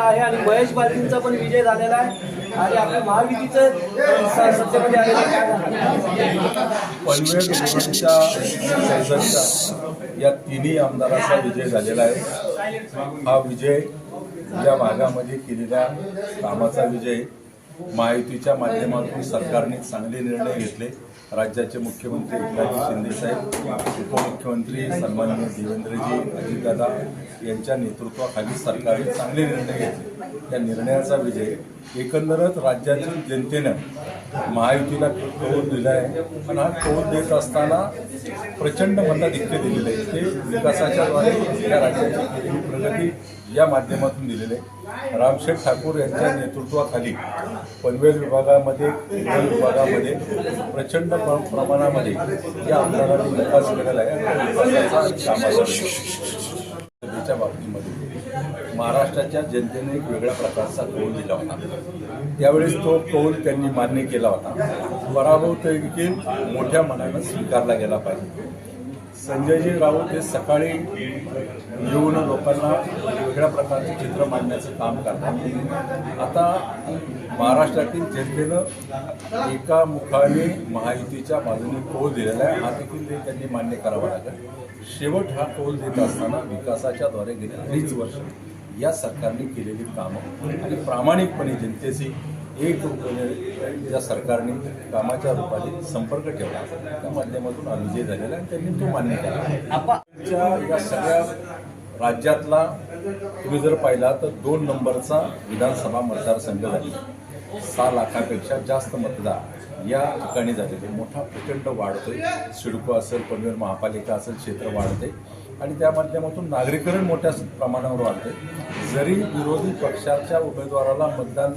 आहे आणि महेश बालदींचा पण विजय झालेला आहे. आणि आपल्या महायुतीचं सत्तेमध्ये आलेलं काय या तिन्ही आमदारांचा विजय झालेला आहे. हा विजय या भागामध्ये केलेल्या कामाचा विजय महायुतीच्या माध्यमातून सरकारने चांगले निर्णय घेतले. राज्याचे मुख्यमंत्री एकनाथ शिंदेसाहेब उपमुख्यमंत्री सन्माननीय देवेंद्रजी अजितदादा यांच्या नेतृत्वाखाली सरकारने चांगले निर्णय घेतले. त्या निर्णयाचा विजय एकंदरच राज्यातील जनतेनं महायुतीला कौल दिला आहे पण हा कौल देत असताना प्रचंड मताधिक्य दिलेलं आहे. ते विकासाच्या द्वारे या राज्याची प्रगती या माध्यमातून दिलेले आहे. रामशेठ ठाकूर यांच्या नेतृत्वाखाली पनवेल विभागामध्ये विभागामध्ये प्रचंड प्रमाणामध्ये या आमदारांनी विकास केलेला आहे. बाबतीमध्ये महाराष्ट्राच्या जनतेने एक वेगळ्या प्रकारचा कौल दिला होता. त्यावेळेस तो कौल त्यांनी मान्य केला होता. पराभव देखील मोठ्या मनानं स्वीकारला गेला पाहिजे. संजयजी राऊत हे सकाळी येऊन लोकांना वेगळ्या प्रकारचे चित्र मांडण्याचं काम करतात. आता महाराष्ट्रातील जनतेनं एका मुखाने महायुतीच्या बाजूने कौल दिलेला आहे. हा देखील ते त्यांनी मान्य करावा लागेल. शेवट हा कौल देत असताना विकासाच्या द्वारे गेले अडीच वर्ष या सरकारने केलेली कामं आणि प्रामाणिकपणे जनतेशी एक रूपाने या सरकारने कामाच्या रूपाने संपर्क ठेवला त्या माध्यमातून विजय झालेला आणि त्यांनी तो मान्य केला या सगळ्या राज्यातला तुम्ही जर पाहिला तर दोन नंबरचा विधानसभा मतदारसंघ झाला. सहा लाखापेक्षा जास्त मतदार. या ठिकाणी झालेली मोठा प्रचंड वाढतोय. सिडको असेल पनवेल महापालिका असेल क्षेत्र वाढते. आणि त्या माध्यमातून नागरीकरण मोठ्या प्रमाणावर वाढते. जरी विरोधी पक्षाच्या उमेदवाराला मतदान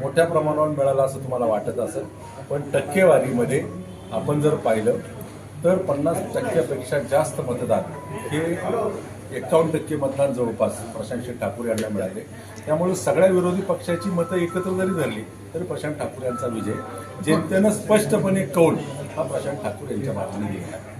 मोठ्या प्रमाणावर मिळालं असं तुम्हाला वाटत असेल पण टक्केवारीमध्ये आपण जर पाहिलं तर पन्नास टक्क्यापेक्षा जास्त मतदान हे एकावन्न टक्के मतदान जवळपास प्रशांत शेठ ठाकूर यांना मिळाले. त्यामुळे सगळ्या विरोधी पक्षाची मतं एकत्र जरी धरली तरी प्रशांत ठाकूर यांचा विजय. जनतेनं स्पष्टपणे कौल हा प्रशांत ठाकूर यांच्या बाजूने दिला आहे